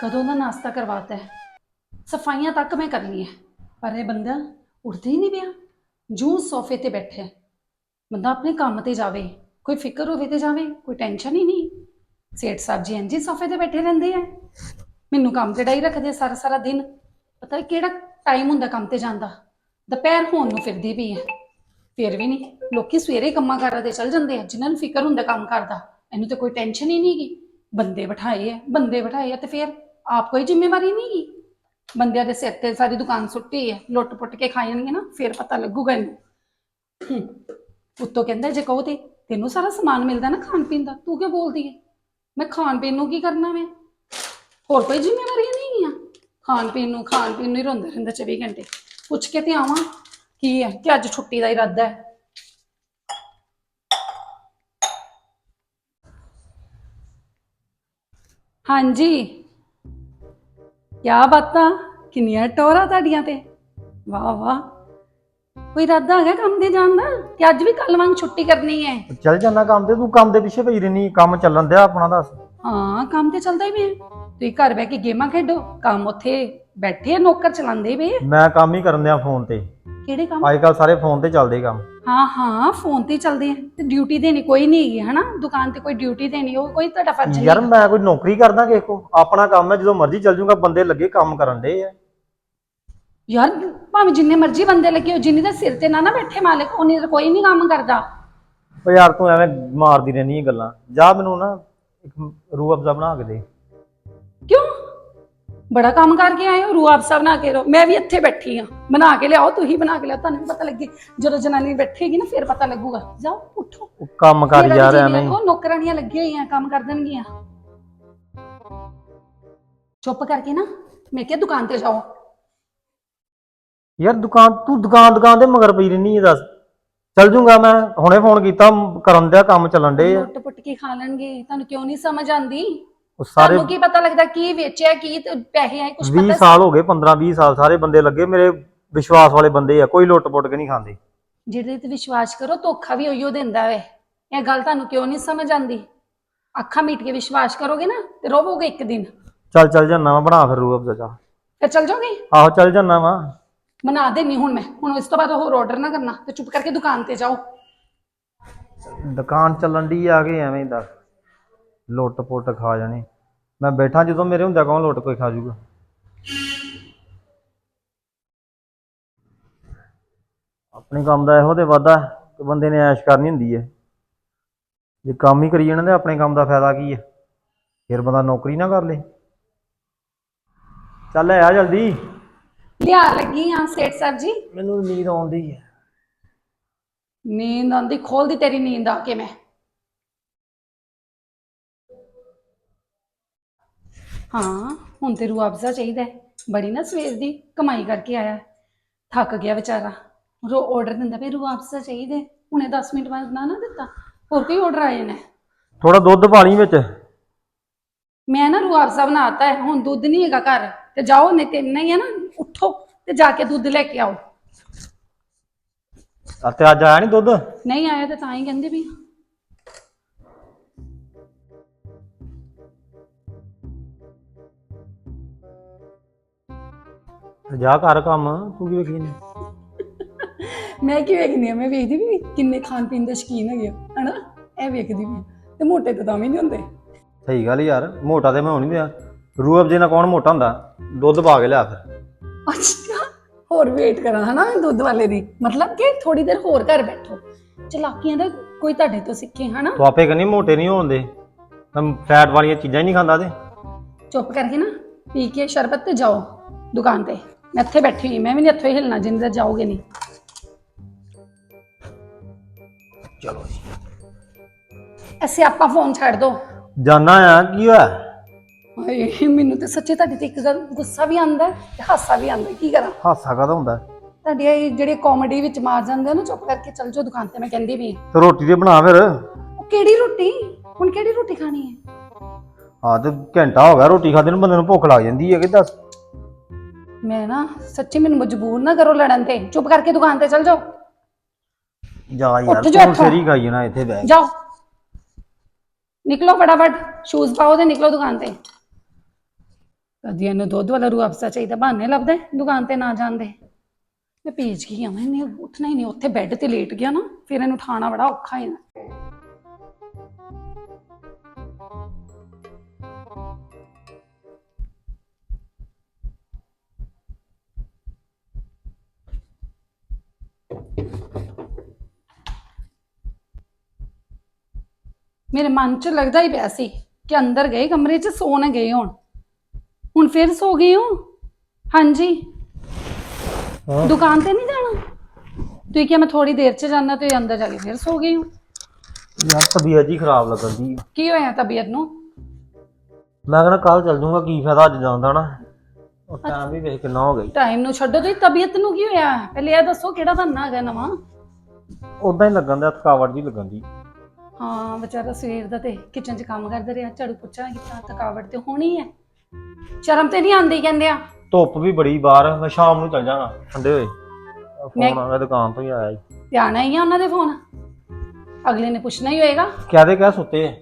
ਕਦੋਂ ਦਾ ਨਾਸ਼ਤਾ ਕਰਵਾਤਾ ਹੈ? ਸਫਾਈਆਂ ਤੱਕ ਮੈਂ ਕਰ ਲਈ ਹੈ। ਪਰ ਇਹ ਬੰਦਾ ਉੱਠਦਾ ਹੀ ਨਹੀਂ ਪਿਆ। ਜੂੰ ਸੋਫੇ ਤੇ ਬੈਠਾ ਹੈ। ਬੰਦਾ ਆਪਣੇ ਕੰਮ ਤੇ ਜਾਵੇ। ਕੋਈ ਫਿਕਰ ਹੋਵੇ ਤੇ ਜਾਵੇ। ਕੋਈ ਟੈਨਸ਼ਨ ਹੀ ਨਹੀਂ। ਸੇਠ ਸਾਹਿਬ ਜੀ ਇੰਜੀ ਸੋਫੇ ਤੇ ਬੈਠੇ ਰਹਿੰਦੇ ਆ। ਮੈਨੂੰ ਕੰਮ ਤੇ ਡਾਈ ਰੱਖਦੇ ਆ ਸਾਰਾ ਸਾਰਾ ਦਿਨ। ਪਤਾ ਕਿਹੜਾ ਟਾਈਮ ਹੁੰਦਾ ਕੰਮ ਤੇ ਜਾਂਦਾ ਦੁਪਹਿਰ ਹੋਣ ਨੂੰ ਫਿਰਦੀ ਪਈ ਹੈ ਫਿਰ ਵੀ ਨਹੀਂ। ਲੋਕੀ ਸਵੇਰੇ ਕੰਮਾਂ ਕਾਰਾਂ ਤੇ ਚੱਲ ਜਾਂਦੇ ਆ। ਜਿਨ੍ਹਾਂ ਨੂੰ ਫਿਕਰ ਹੁੰਦਾ ਕੰਮ ਕਰਦਾ ਇਹਨੂੰ ਤੇ ਕੋਈ ਟੈਨਸ਼ਨ ਹੀ ਨਹੀਂਗੀ ਬੰਦੇ ਬਿਠਾਏ ਆ, ਬੰਦੇ ਬਿਠਾਏ ਆ ਤੇ ਫਿਰ ਆਪ ਕੋਈ ਜ਼ਿੰਮੇਵਾਰੀ ਨਹੀਂਗੀ ਬੰਦਿਆਂ ਦੇ ਸਿਰ ਤੇ ਸਾਰੀ ਦੁਕਾਨ ਸੁੱਟੀ ਹੈ ਲੁੱਟ ਪੁੱਟ ਕੇ ਖਾ ਜਾਣਗੇ ਨਾ, ਫਿਰ ਪਤਾ ਲੱਗੂਗਾ ਇਹਨੂੰ। ਹੂੰ। ਉੱਤੋਂ ਕਹਿੰਦਾ ਜੇ ਕਹੋ ਤੇ ਤੈਨੂੰ ਸਾਰਾ ਸਮਾਨ ਮਿਲਦਾ ਨਾ ਖਾਣ ਪੀਣ ਦਾ, ਤੂੰ ਕਿਉਂ ਬੋਲਦੀ ਹੈ ਮੈਂ ਖਾਣ ਪੀਣ ਨੂੰ ਕੀ ਕਰਨਾ ਮੈਂ? ਹੋਰ ਕੋਈ ਜ਼ਿੰਮੇਵਾਰੀਆਂ ਨਹੀਂ ਆ ਖਾਣ ਪੀਣ ਨੂੰ, ਖਾਣ ਪੀਣ ਨੂੰ ਹੀ ਰੋਂਦਾ ਰਹਿੰਦਾ 24 ਘੰਟੇ। ਪੁੱਛ ਕੇ ਤੇ ਆਵਾਂ, ਕੀ ਹੈ ਕਿ ਅੱਜ ਛੁੱਟੀ ਦਾ ਇਰਾਦਾ ਹੈ ਹਾਂਜੀ। ਕਿਆ ਬਾਤਾਂ? ਕਿੰਨੀਆਂ ਟੋਰਾ ਤੁਹਾਡੀਆਂ ਤੇ। ਵਾਹ ਵਾਹ। ਕੋਈ ਇਰਾਦਾ ਹੈਗਾ ਕੰਮ ਤੇ ਜਾਣ ਦਾ? ਕਿ ਅੱਜ ਵੀ ਕੱਲ ਵਾਂਗ ਛੁੱਟੀ ਕਰਨੀ ਹੈ। ਚੱਲ ਜਾਣਾ ਕੰਮ ਤੇ ਤੂੰ ਕੰਮ ਦੇ ਪਿੱਛੇ ਪਈ ਰਹਿਨੀ ਕੰਮ ਚੱਲਣ ਦਿਆ ਆਪਣਾ ਦੱਸ। ਹਾਂ ਕੰਮ ਤੇ ਚੱਲਦਾ ਹੀ ਪਿਆ ਤੁਸੀਂ ਘਰ ਬਹਿ ਕੇ ਗੇਮਾਂ ਖੇਡੋ ਕੰਮ ਉੱਥੇ ਬੈਠੇ ਆ ਨੌਕਰ ਚਲਾਉਂਦੇ ਆ। ਮੈਂ ਕੰਮ ਹੀ ਕਰਨ ਦਿਆ ਫੋਨ ਤੇ। ਕਿਹੜੇ ਕੰਮ? ਅੱਜ ਕੱਲ ਸਾਰੇ ਫੋਨ ਤੇ ਚੱਲਦੇ ਕੰਮ। ਹਾਂ ਹਾਂ ਫੋਨ ਤੇ ਹੀ ਚੱਲਦੇ ਆ। ਤੇ ਡਿਊਟੀ ਦੇਣੀ ਕੋਈ ਨਹੀਂ ਹੈਗੀ ਹਨਾ? ਦੁਕਾਨ ਤੇ ਕੋਈ ਡਿਊਟੀ ਦੇਣੀ ਉਹ ਕੋਈ ਤੁਹਾਡਾ ਫਰਜ਼ ਯਾਰ ਨਹੀਂ ਮੈਂ ਕੋਈ ਨੌਕਰੀ ਕਰਦਾ ਕਿਸੇ ਕੋ ਆਪਣਾ ਕੰਮ ਹੈ ਜਦੋਂ ਮਰਜ਼ੀ ਚੱਲ ਜੂਗਾ ਬੰਦੇ ਲੱਗੇ ਕੰਮ ਕਰਨ ਦੇ ਆ। ਯਾਰ ਭਾਵੇਂ ਜਿੰਨੇ ਮਰਜ਼ੀ ਬੰਦੇ ਲੱਗੇ ਹੋ ਜਿੰਨੀ ਦਾ ਸਿਰ ਤੇ ਨਾ ਨਾ ਬੈਠੇ ਮਾਲਕ ਉਹਨੇ ਤਾਂ ਕੋਈ ਨਹੀਂ ਕੰਮ ਕਰਦਾ। ਓ ਯਾਰ ਤੂੰ ਐਵੇਂ ਮਾਰਦੀ ਰਹਿੰਦੀ ਇਹ ਗੱਲਾਂ। ਜਾ ਮੈਨੂੰ ਨਾ ਇੱਕ ਰੂਹ ਅਫਜ਼ਾ ਬਣਾ ਕੇ ਦੇ। ਕਿਉਂ? ਬੜਾ ਕੰਮ ਕਰਕੇ ਆਏ ਹੋ ਰੂ ਆਪ ਸਭ ਬਣਾ ਕੇ ਰੋ ਮੈਂ ਵੀ ਇੱਥੇ ਬੈਠੀ ਆ ਬਣਾ ਕੇ ਲਿਆਓ ਤੁਸੀਂ ਬਣਾ ਕੇ ਲਿਆਓ ਤੁਹਾਨੂੰ ਵੀ ਪਤਾ ਲੱਗੇ। ਜਦੋਂ ਜਨਾਨੀ ਬੈਠੇਗੀ ਨਾ ਫਿਰ ਪਤਾ ਲੱਗੂਗਾ। ਜਾਓ ਉੱਠੋ। ਉਹ ਕੰਮ ਕਰ ਜੀ ਐਵੇਂ ਉਹ ਨੌਕਰਾਨੀਆਂ ਲੱਗੀਆਂ ਹੋਈਆਂ ਕੰਮ ਕਰ ਦੇਣਗੀਆਂ। ਚੁੱਪ ਕਰਕੇ ਨਾ ਮੈਂ ਕਿਹਾ ਦੁਕਾਨ ਤੇ ਜਾਓ। ਯਾਰ ਦੁਕਾਨ ਤੂੰ ਦੁਕਾਨ ਦੁਕਾਨ ਦੇ ਮਗਰ ਪਈ ਰਹਿੰਦੀ ਹੈ ਦੱਸ। ਚੱਲ ਜੂਗਾ ਮੈਂ। ਹੁਣੇ ਫੋਨ ਕੀਤਾ ਕਰਨ ਦਿਆ ਕੰਮ ਚੱਲਣ ਦੇ ਆ। ਲੁੱਟ ਪੁੱਟ ਕੇ ਖਾ ਲੈਣਗੇ। ਤੁਹਾਨੂੰ ਕਿਉਂ ਨਹੀਂ ਸਮਝ ਆਂਦੀ ਉਹ ਸਾਰੇ ਤੁਹਾਨੂੰ ਕੀ ਪਤਾ ਲੱਗਦਾ ਕੀ ਵੇਚਿਆ ਕੀ ਤੇ ਪੈਸੇ ਆਏ ਕੁਝ 20 ਪਤਾ ਸਾਲ ਹੋ ਗਏ 15 20 ਸਾਲ ਸਾਰੇ ਬੰਦੇ ਲੱਗੇ ਮੇਰੇ ਵਿਸ਼ਵਾਸ ਵਾਲੇ ਬੰਦੇ ਆ ਕੋਈ ਲੁੱਟ ਪੁੱਟ ਕੇ ਨਹੀਂ ਖਾਂਦੇ। ਜਿਹਦੇ ਤੇ ਵਿਸ਼ਵਾਸ ਕਰੋ ਧੋਖਾ ਵੀ ਉਹੀਓ ਦਿੰਦਾ ਵੇ। ਇਹ ਗੱਲ ਤੁਹਾਨੂੰ ਕਿਉਂ ਨਹੀਂ ਸਮਝ ਆਂਦੀ ਅੱਖਾਂ ਮੀਟ ਕੇ ਵਿਸ਼ਵਾਸ ਕਰੋਗੇ ਨਾ ਤੇ ਰੋਵੋਗੇ ਇੱਕ ਦਿਨ। ਚੱਲ ਚੱਲ ਜਾਨਾ ਵਾ ਬਣਾ ਫਿਰ ਰੂਹ ਅਫਜ਼ਾ ਜਾ ਫਿਰ ਚੱਲ ਜਾਓਗੇ? ਆਹੋ ਚੱਲ ਜਾਨਾ ਵਾ। ਬਣਾ ਦੇਣੀ ਹੁਣ ਮੈਂ। ਹੁਣ ਇਸ ਤੋਂ ਬਾਅਦ ਹੋਰ ਆਰਡਰ ਨਾ ਕਰਨਾ ਤੇ ਚੁੱਪ ਕਰਕੇ ਦੁਕਾਨ ਤੇ ਜਾਓ। ਦੁਕਾਨ ਚੱਲਣ ਦੀ ਆ ਗਏ ਐਵੇਂ ਦਾ ਲੁੱਟ ਪੁੱਟ ਖਾ ਜਾਣੇ। ਮੈਂ ਬੈਠਾ ਜਦੋਂ ਮੇਰੇ ਹੁੰਦਾ ਕੌਣ ਲੁੱਟ ਕੋਈ ਖਾ ਜੂਗਾ। ਆਪਣੇ ਕੰਮ ਦਾ ਇਹੋ ਤੇ ਵਾਦਾ ਕਿ ਬੰਦੇ ਨੇ ਐਸ਼ ਕਰਨੀ ਹੁੰਦੀ ਹੈ। ਜੇ ਕੰਮ ਹੀ ਕਰੀ ਜਾਣਾ ਤੇ ਆਪਣੇ ਕੰਮ ਦਾ ਫਾਇਦਾ ਕੀ ਹੈ? ਫਿਰ ਬੰਦਾ ਨੌਕਰੀ ਨਾ ਕਰ ਲੇ। ਚੱਲ ਆ ਜਲਦੀ। ਲਿਆ ਲੱਗੀ ਆ ਸੇਠ ਸਾਹਿਬ ਜੀ। ਮੈਨੂੰ ਨੀਂਦ ਆਉਂਦੀ ਹੈ। ਨੀਂਦ ਆਂਦੀ ਖੋਲਦੀ ਤੇਰੀ ਨੀਂਦ ਆ ਕੇ ਮੈਂ। ਹਾਂ ਹੁਣ ਤੇ ਰੂ ਅਫਜ਼ਾ ਚਾਹੀਦਾ ਹੈ। ਬੜੀ ਨਾ ਸਵੇਰ ਦੀ ਕਮਾਈ ਕਰਕੇ ਆਇਆ। ਥੱਕ ਗਿਆ ਵਿਚਾਰਾ। ਰੋ ਆਰਡਰ ਦਿੰਦਾ ਵੀ ਰੂ ਅਫਜ਼ਾ ਚਾਹੀਦੇ ਹੁਣੇ 10 ਮਿੰਟ ਬਾਅਦ ਨਾ ਨਾ ਦਿੱਤਾ। ਹੋਰ ਕੋਈ ਆਰਡਰ ਆਏ ਨੇ ਥੋੜਾ ਦੁੱਧ ਪਾ ਲਈ ਵਿੱਚ। ਮੈਂ ਨਾ ਰੂ ਅਫਜ਼ਾ ਬਣਾਤਾ ਹੈ। ਹੁਣ ਦੁੱਧ ਨਹੀਂ ਹੈਗਾ ਘਰ। ਤੇ ਜਾਓ ਨਹੀਂ ਤੇ ਇੰਨਾ ਹੀ ਹੈ ਨਾ। ਉੱਠੋ ਤੇ ਜਾ ਕੇ ਦੁੱਧ ਲੈ ਕੇ ਆਓ। ਆ ਤੇ ਅੱਜ ਆਇਆ ਨਹੀਂ ਦੁੱਧ? ਨਹੀਂ ਆਇਆ ਤੇ ਤਾਂ ਹੀ ਕਹਿੰਦੇ ਵੀ ਜਾ ਕਰ ਕੰਮ ਤੂੰ ਕੀ ਵੇਖੀ ਨਹੀਂ ਮੈਂ ਕੀ ਵੇਖਦੀ ਆ? ਮੈਂ ਵੇਖਦੀ ਵੀ ਕਿੰਨੇ ਖਾਣ ਪੀਣ ਦੇ ਸ਼ੌਕੀਨ ਹੈਗੇ ਆ, ਹਨਾ? ਇਹ ਵੇਖਦੀ ਵੀ ਆ। ਤੇ ਮੋਟੇ ਤਾਂ ਤਾਂ ਵੀ ਨਹੀਂ ਹੁੰਦੇ। ਸਹੀ ਗੱਲ ਯਾਰ ਮੋਟਾ ਤੇ ਮੈਂ ਹੋਣੀ ਦਿਆ ਰੂਹ ਅਫਜੇ ਨਾਲ ਕੌਣ ਮੋਟਾ ਹੁੰਦਾ? ਦੁੱਧ ਪਾ ਕੇ ਲਿਆ ਫਿਰ। ਅੱਛਾ ਹੋਰ ਵੇਟ ਕਰਾਂ ਹਨਾ? ਦੁੱਧ ਵਾਲੇ ਦੀ। ਮਤਲਬ ਕਿ ਥੋੜੀ ਦੇਰ ਹੋਰ ਘਰ ਬੈਠੋ। ਚਲਾਕੀਆਂ ਦਾ ਕੋਈ ਤੁਹਾਡੇ ਤੋਂ ਸਿੱਖੇ ਹਨਾ? ਤੂੰ ਆਪੇ ਕਹਿੰਦੀ ਮੋਟੇ ਨਹੀਂ ਹੋਣਦੇ ਮੈਂ ਫੈਟ ਵਾਲੀਆਂ ਚੀਜ਼ਾਂ ਹੀ ਨਹੀਂ ਖਾਂਦਾ ਤੇ। ਚੁੱਪ ਕਰਕੇ ਨਾ ਪੀ ਕੇ ਸ਼ਰਬਤ ਤੇ ਜਾਓ ਦੁਕਾਨ ਤੇ। ਮੈਂ ਇੱਥੇ ਬੈਠੀ ਹੋਈ ਮੈਂ ਵੀ ਨਹੀਂ ਇੱਥੋਂ ਹੀ ਹਿਲਣਾ ਜਿੰਨੇ ਦੇਰ ਜਾਓਗੇ ਨਹੀਂ। ਚਲੋ ਜੀ। ਐਸੇ ਆਪਾਂ ਫੋਨ ਛੱਡ ਦੋ। ਜਾਨਾ ਆ ਕੀ ਹੋਇਆ? ਹਾਏ ਮੈਨੂੰ ਤੇ ਸੱਚੇ ਤੁਹਾਡੇ ਤੇ ਇੱਕ ਗੱਲ ਗੁੱਸਾ ਵੀ ਆਂਦਾ ਤੇ ਹਾਸਾ ਵੀ ਆਂਦਾ ਕੀ ਕਰਾਂ? ਹਾਸਾ ਕਾਹਦਾ ਹੁੰਦਾ? ਤੁਹਾਡੀ ਇਹ ਜਿਹੜੇ ਕਾਮੇਡੀ ਵਿੱਚ ਮਾਰ ਜਾਂਦੇ ਆ ਨਾ ਚੁੱਪ ਕਰਕੇ ਚੱਲ ਜਾਓ ਦੁਕਾਨ ਤੇ ਮੈਂ ਕਹਿੰਦੀ ਵੀ ਹਾਂ। ਤੇ ਰੋਟੀ ਤੇ ਬਣਾ ਫਿਰ। ਉਹ ਕਿਹੜੀ ਰੋਟੀ? ਹੁਣ ਕਿਹੜੀ ਰੋਟੀ ਖਾਣੀ ਹੈ? ਹਾਂ ਤੇ ਘੰਟਾ ਹੋ ਗਿਆ ਰੋਟੀ ਖਾਦੇ ਨੂੰ ਬੰਦੇ ਨੂੰ ਭੁੱਖ ਲੱਗ ਜਾਂਦੀ ਹੈ ਕਿ ਦੱਸ? ਮੈਂ ਨਾ ਸੱਚੀ ਮੈਨੂੰ ਮਜਬੂਰ ਨਾ ਕਰੋ ਲੜਨ ਤੇ। ਚੁੱਪ ਕਰਕੇ ਦੁਕਾਨ ਤੇ ਚੱਲ ਜਾਓ। ਜਾ ਯਾਰ ਉੱਠ ਜਾ ਤੂੰ ਇੱਥੋਂ। ਸਰੀ ਖਾਈ ਜਾਣਾ ਇੱਥੇ ਬੈਠ ਜਾਓ। ਨਿਕਲੋ ਫਟਾਫਟ ਸ਼ੂਜ਼ ਪਾਓ ਤੇ ਨਿਕਲੋ ਦੁਕਾਨ ਤੇ। ਕਦੀ ਇਹਨੂੰ ਦੁੱਧ ਵਾਲਾ ਰੂ ਅਫਸਾ ਚਾਹੀਦਾ ਬਹਾਨੇ ਲੱਭਦਾ ਹੈ ਦੁਕਾਨ ਤੇ ਨਾ ਜਾਂਦੇ ਮੈਂ ਭੇਜ ਗਈ ਆ ਮੈਂ ਉੱਠਣਾ ਹੀ ਨਹੀਂ। ਉੱਥੇ ਬੈੱਡ ਤੇ ਲੇਟ ਗਿਆ ਨਾ ਫਿਰ ਇਹਨੂੰ ਉਠਾਉਣਾ ਬੜਾ ਔਖਾ ਹੈ। ਮੇਰੇ ਮਨ 'ਚ ਲੱਗਦਾ ਹੀ ਪਿਆ ਸੀ ਕਿ ਅੰਦਰ ਗਏ ਕਮਰੇ 'ਚ ਸੌ ਨਾ ਗਏ ਹੋਣ। ਹੁਣ ਫਿਰ ਸੋ ਗਏ ਹੋ? ਹਾਂਜੀ। ਹਾਂ। ਦੁਕਾਨ ਤੇ ਨਹੀਂ ਜਾਣਾ? ਤੁਸੀਂ ਕਿਹਾ ਮੈਂ ਥੋੜੀ ਦੇਰ 'ਚ ਜਾਣਾ ਤੇ ਅੰਦਰ ਜਾ ਕੇ ਫਿਰ ਸੋ ਹੋ। ਯਾਰ ਤਬੀਅਤ ਜੀ ਖਰਾਬ ਲੱਗਣ ਦੀ। ਕੀ ਹੋਇਆ ਤਬੀਅਤ ਨੂੰ? ਮੈਂ ਕਹਿੰਦਾ ਕੱਲ ਚੱਲ ਜਾਊਂਗਾ ਕੀ ਫਾਇਦਾ ਅੱਜ ਜਾਂਦਾ ਨਾ। ਉਹ ਟਾਈਮ ਵੀ ਵੇਖ ਕਿੰਨਾ ਹੋ ਗਈ ਟਾਈਮ ਨੂੰ ਛੱਡੋ ਤੁਸੀਂ ਤਬੀਅਤ ਨੂੰ ਕੀ ਹੋਇਆ? ਪਹਿਲੇ ਇਹ ਦੱਸੋ ਕਿਹੜਾ ਬੰਨਾ ਹੈਗਾ ਨਵਾਂ? ਉਦਾਂ ਹੀ ਲੱਗਣ ਦਾ ਥਕਾਵਟ ਜੀ ਲੱਗਣ ਦੀ। ਹਾਂ ਵਿਚਾਰਾ ਸਵੇਰ ਦਾ ਤੇ ਕਿਚਨ 'ਚ ਕੰਮ ਕਰਦਾ ਰਿਹਾ ਝਾੜੂ ਪੁੱਛਾ ਕੀਤਾ ਥਕਾਵਟ ਤੇ ਹੋਣੀ ਹੈ ਸ਼ਰਮ ਤੇ ਨਹੀਂ ਆਉਂਦੀ ਕਹਿੰਦੇ ਆ। ਧੁੱਪ ਵੀ ਬੜੀ ਬਾਹਰ ਮੈਂ ਸ਼ਾਮ ਨੂੰ ਚੱਲ ਜਾਣਾ ਠੰਡੇ ਹੋਏ। ਫੋਨ ਆ ਗਿਆ ਦੁਕਾਨ ਤੋਂ ਹੀ ਆਇਆ ਜੀ ਤੇ ਆਣਾ ਹੀ ਆ ਉਹਨਾਂ ਦੇ ਫੋਨ। ਅਗਲੇ ਨੇ ਪੁੱਛਣਾ ਹੀ ਹੋਏਗਾ। ਕਹਦੇ ਕਹਿ ਸੁੱਤੇ ਆ?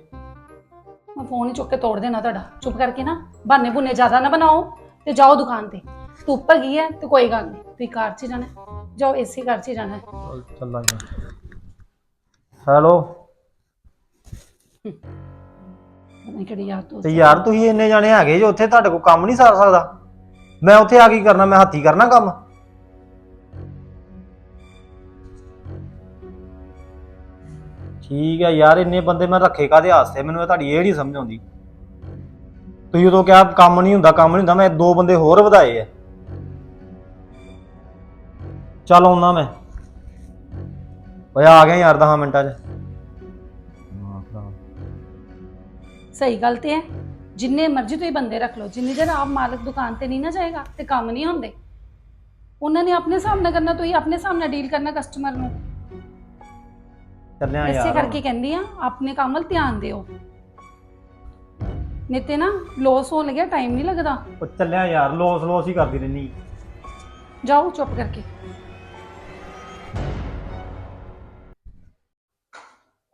ਮੈਂ ਫੋਨ ਹੀ ਚੁੱਕ ਕੇ ਤੋੜ ਦੇਣਾ ਤੁਹਾਡਾ। ਚੁੱਪ ਕਰਕੇ ਨਾ ਬਹਾਨੇ ਬੁੰਨੇ ਜ਼ਿਆਦਾ ਨਾ ਬਣਾਓ ਤੇ ਜਾਓ ਦੁਕਾਨ ਤੇ। ਧੁੱਪ ਹੈਗੀ ਹੈ ਤੇ ਕੋਈ ਗੱਲ ਨਹੀਂ ਤੁਸੀਂ ਕਾਰ 'ਚ ਹੀ ਜਾਣਾ ਹੈ। ਜਾਓ ਏਸੀ ਕਾਰ 'ਚ ਹੀ ਜਾਣਾ। ਹੈ ਚੱਲ ਚੱਲਾਂਗੇ। ਹੈਲੋ ਨਹੀਂ ਕਿਹੜੀ ਯਾਰ ਦੋਸਤ ਤੇ ਯਾਰ ਤੁਸੀਂ ਇੰਨੇ ਜਾਣੇ ਹੈਗੇ ਜੋ ਉੱਥੇ ਤੁਹਾਡੇ ਕੋਲ ਕੰਮ ਨਹੀਂ ਸਾਰ ਸਕਦਾ। ਮੈਂ ਉੱਥੇ ਆ ਕੀ ਕਰਨਾ ਮੈਂ ਹੱਥੀ ਕਰਨਾ ਕੰਮ? ਠੀਕ ਹੈ ਯਾਰ ਇੰਨੇ ਬੰਦੇ ਮੈਂ ਰੱਖੇ ਕਾਦੇ ਵਾਸਤੇ? ਮੈਨੂੰ ਇਹ ਤੁਹਾਡੀ ਇਹ ਨਹੀਂ ਸਮਝ ਆਉਂਦੀ। ਤੁਸੀਂ ਉਦੋਂ ਕਿਹਾ ਕੰਮ ਨਹੀਂ ਹੁੰਦਾ ਕੰਮ ਨਹੀਂ ਹੁੰਦਾ ਮੈਂ ਦੋ ਬੰਦੇ ਹੋਰ ਵਧਾਏ ਆ। ਚੱਲ ਆਉਣਾ ਮੈਂ। ਓਏ ਆ ਗਿਆ ਯਾਰ 10 ਮਿੰਟਾਂ 'ਚ। ਸਹੀ ਗੱਲ ਤੇ ਹੈ। ਜਿੰਨੇ ਮਰਜ਼ੀ ਤੁਸੀਂ ਬੰਦੇ ਰੱਖ ਲਓ ਜਿੰਨੀ ਦੇਰ ਆਪ ਮਾਲਕ ਦੁਕਾਨ ਤੇ ਨਹੀਂ ਨਾ ਜਾਏਗਾ ਤੇ ਕੰਮ ਨਹੀਂ ਹੁੰਦੇ। ਉਹਨਾਂ ਨੇ ਆਪਣੇ ਨਾਲ ਕਰਨਾ ਤੁਸੀਂ ਆਪਣੇ ਨਾਲ ਡੀਲ ਕਰਨਾ ਕਸਟਮਰ ਨੂੰ। ਚੱਲਿਆ ਇਸੇ ਯਾਰ। ਕਰਕੇ ਕਹਿੰਦੀ ਆ ਆਪਣੇ ਕੰਮ ਵੱਲ ਧਿਆਨ ਦਿਓ। ਨਹੀਂ ਤੇ ਨਾ ਲੋਸ ਹੋਣ ਲੱਗਿਆ ਟਾਈਮ ਨਹੀਂ ਲੱਗਦਾ। ਉਹ ਚੱਲਿਆ ਯਾਰ ਲੋਸ ਲੋਸ ਹੀ ਕਰਦੀ ਰਹਿਨੀ ਜਾਓ ਚੁੱਪ ਕਰਕੇ।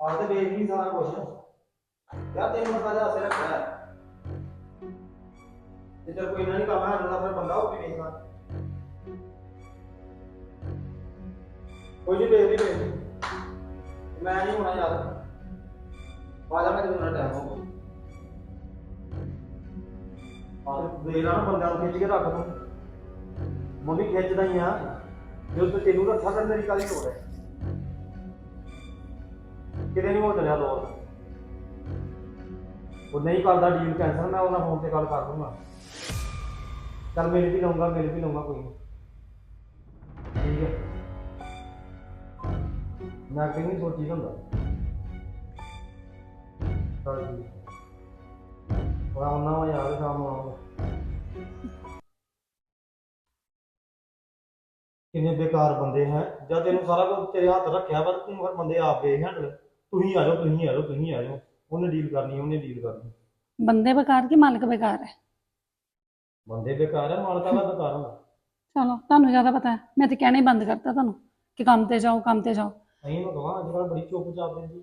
ਆਹ ਤੇ ਵੇਖ ਲਈ ਸਾਰਾ ਕੁਝ ਯਾਰ ਤੈਨੂੰ ਮਸਾ ਜਿਹਾ ਅਸਰ ਰੱਖਿਆ ਹੈ। ਤੇ ਕੋਈ ਨਾ ਨਹੀਂ ਕੰਮ ਹੈ ਸਾਡਾ ਫਿਰ ਬੰਦਾ ਹੋ ਕੇ ਵੇਖਦਾ। ਕੋਈ ਨਹੀਂ ਵੇਖ ਲਈ ਵੇਖ ਮੈਂ ਨਹੀਂ ਹੋਣਾ ਯਾਰ। ਆ ਮੈਂ ਤੈਨੂੰ ਨਾ ਟਾਈਮ ਹੋ ਆਹ ਦੇ ਨਾ ਬੰਦਿਆਂ ਖਿੱਚ ਕੇ ਰੱਖ ਦੂੰ ਮੰਮੀ ਖਿੱਚਦਾ ਹੀ ਆ। ਜਦੋਂ ਤੇ ਤੈਨੂੰ ਰੱਖਾ ਕਰ ਮੇਰੀ ਕਾਲੀ ਲੋੜ ਹੈ? ਕਿਤੇ ਨਹੀਂ ਹੋ ਚੱਲਿਆ ਲੋਸ ਉਹ ਨਹੀਂ ਕਰਦਾ ਡੀਲ ਕੈਂਸਲ ਮੈਂ ਉਹਨਾਂ ਫੋਨ ਤੇ ਗੱਲ ਕਰ ਦੂੰਗਾ ਚੱਲ ਮੇਰੇ ਵੀ ਲਊਂਗਾ ਮੇਰੇ ਵੀ ਲਊਂਗਾ ਕੋਈ ਨਹੀਂ। ਠੀਕ ਹੈ। ਮੈਂ ਕਿ ਨਹੀਂ ਸੋਚੀ ਹੁੰਦਾ ਚੱਲ ਠੀਕ ਉਹ ਆਉਣਾ ਵਾ ਯਾਰ ਸ਼ਾਮ ਨੂੰ ਆਉਂਗਾ ਕਿੰਨੇ ਬੇਕਾਰ ਬੰਦੇ ਹੈ। ਜਦ ਤੈਨੂੰ ਸਾਰਾ ਕੁਝ ਤੇਰੇ ਹੱਥ ਰੱਖਿਆ ਵਾ, ਤੂੰ ਫਿਰ ਬੰਦੇ ਆਪ ਗਏ ਹੈਂਡਲ ਤੁਸੀਂ ਆ ਜਾਓ, ਤੁਸੀਂ ਆ ਜਾਓ, ਤੁਸੀਂ ਆ ਜਾਓ। ਉਹਨੇ ਡੀਲ ਕਰਨੀ ਉਹਨੇ ਡੀਲ ਕਰਨੀ। ਬੰਦੇ ਬੇਕਾਰ ਕਿ ਮਾਲਕ ਬੇਕਾਰ ਹੈ? ਬੰਦੇ ਬੇਕਾਰ ਹੈ ਮਾਲਕਾ ਦਾ ਬੇਕਾਰ ਹੁੰਦਾ। ਚਲੋ ਤੁਹਾਨੂੰ ਜ਼ਿਆਦਾ ਪਤਾ ਹੈ। ਮੈਂ ਤੇ ਕਹਿਣਾ ਹੀ ਬੰਦ ਕਰਤਾ ਤੁਹਾਨੂੰ ਕਿ ਕੰਮ ਤੇ ਜਾਓ ਕੰਮ ਤੇ ਜਾਓ। ਅਹੀਂ ਮੈਂ ਕਹਾਂ ਅੱਜ ਕੱਲ੍ਹ ਬੜੀ ਚੁੱਪ ਚਾਪ ਰਹਿੰਦੀ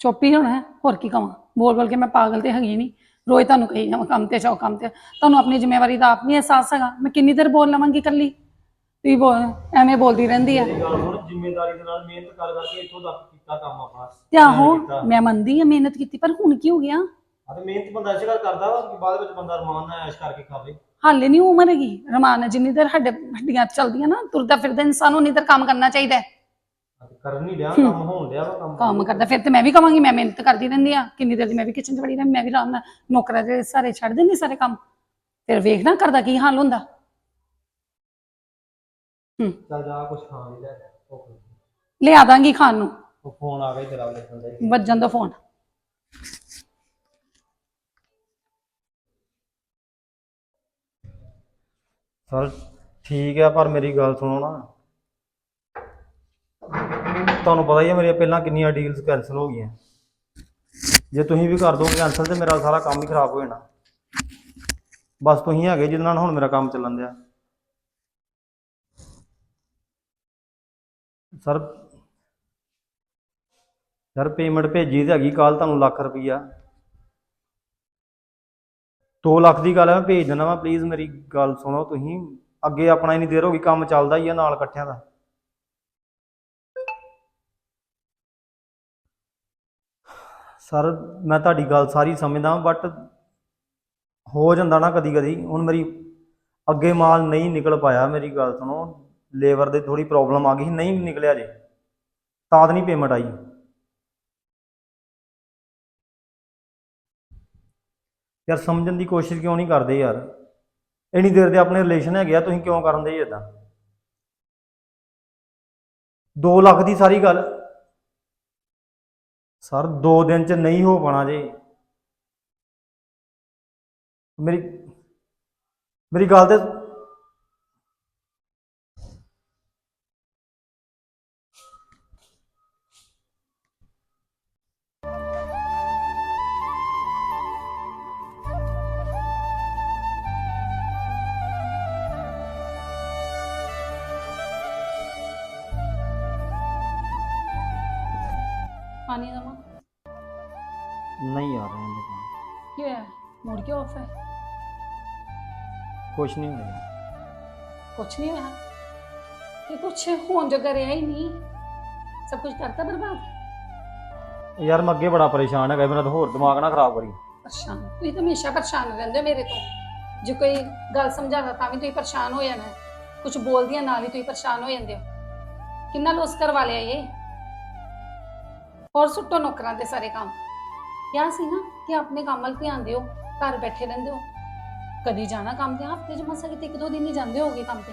ਚੁੱਪ ਹੀ ਹੋਣਾ ਹੈ ਹੋਰ ਕੀ ਕਵਾਂ? ਬੋਲ ਬੋਲ ਕੇ ਮੈਂ ਪਾਗਲ ਤੇ ਹੈਗੀ ਨਹੀਂ। ਰੋਜ਼ ਤੁਹਾਨੂੰ ਕਹੀ ਜਾਵਾਂ ਕੰਮ ਤੇ ਜਾਓ ਕੰਮ ਤੇ ਤੁਹਾਨੂੰ ਆਪਣੀ ਜ਼ਿੰਮੇਵਾਰੀ ਦਾ ਆਪ ਨਹੀਂ ਅਹਿਸਾਸ ਹੈਗਾ। ਮੈਂ ਕਿੰਨੀ ਦੇਰ ਬੋਲ ਲਵਾਂਗੀ ਇਕੱਲੀ? ਤੁਸੀਂ ਬੋਲ ਐਵੇਂ ਬੋਲਦੀ ਰਹਿੰਦੀ ਆ ਗੱਲ ਹੁਣ ਜ਼ਿੰਮੇਵਾਰੀ ਦੇ ਨਾਲ ਮਿਹਨਤ ਕਰ ਕਰਕੇ ਇੱਥੋਂ ਤੱਕ ਕੀਤਾ ਕੰਮ ਆਪਣਾ। ਤੇ ਆਹੋ ਮਿਹਨਤ ਕੀਤਾ। ਮੈਂ ਮੰਨਦੀ ਆ ਮਿਹਨਤ ਕੀਤੀ ਪਰ ਹੁਣ ਕੀ ਹੋ ਗਿਆ? ਆ ਤੇ ਮਿਹਨਤ ਬੰਦਾ ਇਸੇ ਕਰ ਕਰਦਾ ਵਾ ਕਿ ਬਾਅਦ ਵਿੱਚ ਬੰਦਾ ਰਮਾਨ ਨਾਲ ਐਸ਼ ਕਰਕੇ ਖਾਵੇ। ਹਾਲੇ ਨਹੀਂ ਉਮਰ ਹੈਗੀ। ਰਮਾਨ ਜਿੰਨੀ ਦੇਰ ਹੱਡ ਹੱਡੀਆਂ ਚੱਲਦੀਆਂ ਨਾ ਤੁਰਦਾ ਫਿਰਦਾ ਇਨਸਾਨ ਉਨੀ ਦੇਰ ਕੰਮ ਕਰਨਾ ਚਾਹੀਦਾ ਹੈ। ਆ ਤੇ ਕਰਨ ਨਹੀਂ ਡਿਆ ਕੰਮ ਹੋਣ ਡਿਆ ਵਾ ਕੰਮ ਕੰਮ ਕਰਦਾ ਫਿਰ ਤੇ ਮੈਂ ਵੀ ਕਵਾਂਗੀ ਮੈਂ ਮਿਹਨਤ ਕਰਦੀ ਰਹਿੰਦੀ ਆ। ਕਿੰਨੀ ਦੇਰ ਦੀ ਮੈਂ ਵੀ ਕਿਚਨ 'ਚ ਵੜੀ ਰਹਿੰਦੀ ਮੈਂ ਵੀ ਆਰਾਮ ਨਾਲ ਨੌਕਰਾਂ ਦੇ ਸਾਰੇ ਛੱਡ ਦਿੰਦੀ ਸਾਰੇ ਕੰਮ। ਫਿਰ ਵੇਖਣਾ ਕਰਦਾ ਕੀ ਹਾਲ ਹੁੰਦਾ। ਹੂੰ। ਚੱਲ ਜਾ ਕੁਛ ਖਾਣ ਲਈ ਲੈ ਭੁੱਖ ਲੱਗੀ। ਲਿਆ ਦਾਂਗੀ ਖਾਣ ਨੂੰ। ਉਹ ਫੋਨ ਆ ਗਿਆ ਤੇਰਾ ਲਿਖਣ ਦਾ। ਵੱਜਣ ਦਾ ਫੋਨ। ਸਰ ਠੀਕ ਹੈ ਪਰ ਮੇਰੀ ਗੱਲ ਸੁਣੋ ਨਾ। ਤੁਹਾਨੂੰ ਪਤਾ ਹੀ ਹੈ ਮੇਰੀਆਂ ਪਹਿਲਾਂ ਕਿੰਨੀਆਂ ਡੀਲਸ ਕੈਨਸਲ ਹੋ ਗਈਆਂ। ਜੇ ਤੁਸੀਂ ਵੀ ਕਰ ਦੋਗੇ ਕੈਨਸਲ ਤੇ ਮੇਰਾ ਸਾਰਾ ਕੰਮ ਹੀ ਖਰਾਬ ਹੋ ਜਾਣਾ। ਬਸ ਤੁਸੀਂ ਹੈਗੇ ਜਿਹਦੇ ਨਾਲ ਹੁਣ ਮੇਰਾ ਕੰਮ ਚੱਲਣ ਦਿਆ। ਸਰ ਸਰ ਪੇਮੈਂਟ ਭੇਜੀ ਤੇ ਹੈਗੀ ਕੱਲ ਤੁਹਾਨੂੰ ਲੱਖ ਰੁਪਈਆ। 2 ਲੱਖ ਦੀ ਗੱਲ ਹੈ ਮੈਂ ਭੇਜ ਦਿੰਦਾ ਵਾ ਪਲੀਜ਼ ਮੇਰੀ ਗੱਲ ਸੁਣੋ ਤੁਸੀਂ। ਅੱਗੇ ਆਪਣਾ ਹੀ ਨਹੀਂ ਦੇਰ ਹੋ ਗਈ, ਕੰਮ ਚੱਲਦਾ ਹੀ ਆ ਨਾਲ ਇਕੱਠਿਆਂ ਦਾ। ਸਰ, ਮੈਂ ਤੁਹਾਡੀ ਗੱਲ ਸਾਰੀ ਸਮਝਦਾ ਬਟ ਹੋ ਜਾਂਦਾ ਨਾ ਕਦੀ ਕਦੀ ਹੁਣ ਮੇਰੀ ਅੱਗੇ ਮਾਲ ਨਹੀਂ ਨਿਕਲ ਪਾਇਆ, ਮੇਰੀ ਗੱਲ ਸੁਣੋ। ਲੇਬਰ ਦੇ ਥੋੜੀ ਪ੍ਰੋਬਲਮ ਆ ਗਈ ਸੀ, ਨਹੀਂ ਨਿਕਲਿਆ ਜੇ ਤਾਂ ਨਹੀਂ ਪੇਮੈਂਟ ਆਈ। ਯਾਰ ਸਮਝਣ ਦੀ ਕੋਸ਼ਿਸ਼ ਕਿਉਂ ਨਹੀਂ ਕਰਦੇ ਯਾਰ? ਇੰਨੀ ਦੇਰ ਦੇ ਆਪਣੇ ਰਿਲੇਸ਼ਨ ਹੈਗੇ ਆ, ਤੁਸੀਂ ਕਿਉਂ ਕਰਨ ਦੇ ਇਦਾਂ 2 ਲੱਖ ਦੀ ਸਾਰੀ ਗੱਲ। ਸਰ 2 ਦਿਨ ਚ ਨਹੀਂ ਹੋ ਪਾਣਾ ਜੇ। ਮੇਰੀ ਮੇਰੀ ਗੱਲ ਤੇ ਨਹੀਂ ਆ ਰਹੇ ਕੰਮ ਕੀ ਹੋਇਆ? ਮੁੜ ਕੇ ਆਫ ਹੈ? ਕੁਛ ਨਹੀਂ ਹੋਇਆ। ਕੁਛ ਨਹੀਂ ਹੋਇਆ? ਕਿ ਕੁਛ? ਹੋਣ ਜੋਗਾ ਰਿਹਾ ਹੀ ਨਹੀਂ। ਸਭ ਕੁਝ ਕਰਤਾ ਬਰਬਾਦ? ਯਾਰ ਮੈਂ ਅੱਗੇ ਬੜਾ ਪਰੇਸ਼ਾਨ ਹੈਗਾ ਮੇਰਾ ਤਾਂ ਹੋਰ ਦਿਮਾਗ ਨਾ ਖਰਾਬ ਕਰੀ। ਪਰੇਸ਼ਾਨ? ਤੁਸੀਂ ਤਾਂ ਹਮੇਸ਼ਾ ਪਰੇਸ਼ਾਨ ਰਹਿੰਦੇ ਹੋ ਮੇਰੇ ਤੋਂ। ਜੇ ਕੋਈ ਗੱਲ ਸਮਝਾਦਾ ਤਾਂ ਵੀ ਤੁਸੀਂ ਪਰੇਸ਼ਾਨ ਹੋ ਜਾਣਾ। ਕੁਝ ਬੋਲਦੀਆਂ ਨਾਲ ਹੀ ਤੁਸੀਂ ਪਰੇਸ਼ਾਨ ਹੋ ਜਾਂਦੇ ਹੋ। ਕਿੰਨਾ ਲੋਸ ਕਰਵਾ ਲਿਆ ਇਹ? ਔਰ ਸੁੱਟੋ ਨੌਕਰਾਂ ਦੇ ਸਾਰੇ ਕੰਮ। ਕਿਹਾ ਸੀ ਨਾ ਕਿ ਆਪਣੇ ਕੰਮ ਵੱਲ ਧਿਆਨ ਦਿਓ, ਘਰ ਬੈਠੇ ਰਹਿੰਦੇ ਹੋ। ਕਦੀ ਜਾਣਾ ਕੰਮ ਤੇ, ਹਫ਼ਤੇ ਚ ਮਸਾ ਕਿਤੇ ਇੱਕ ਦੋ ਦਿਨ ਹੀ ਜਾਂਦੇ ਹੋਗੇ ਕੰਮ ਤੇ।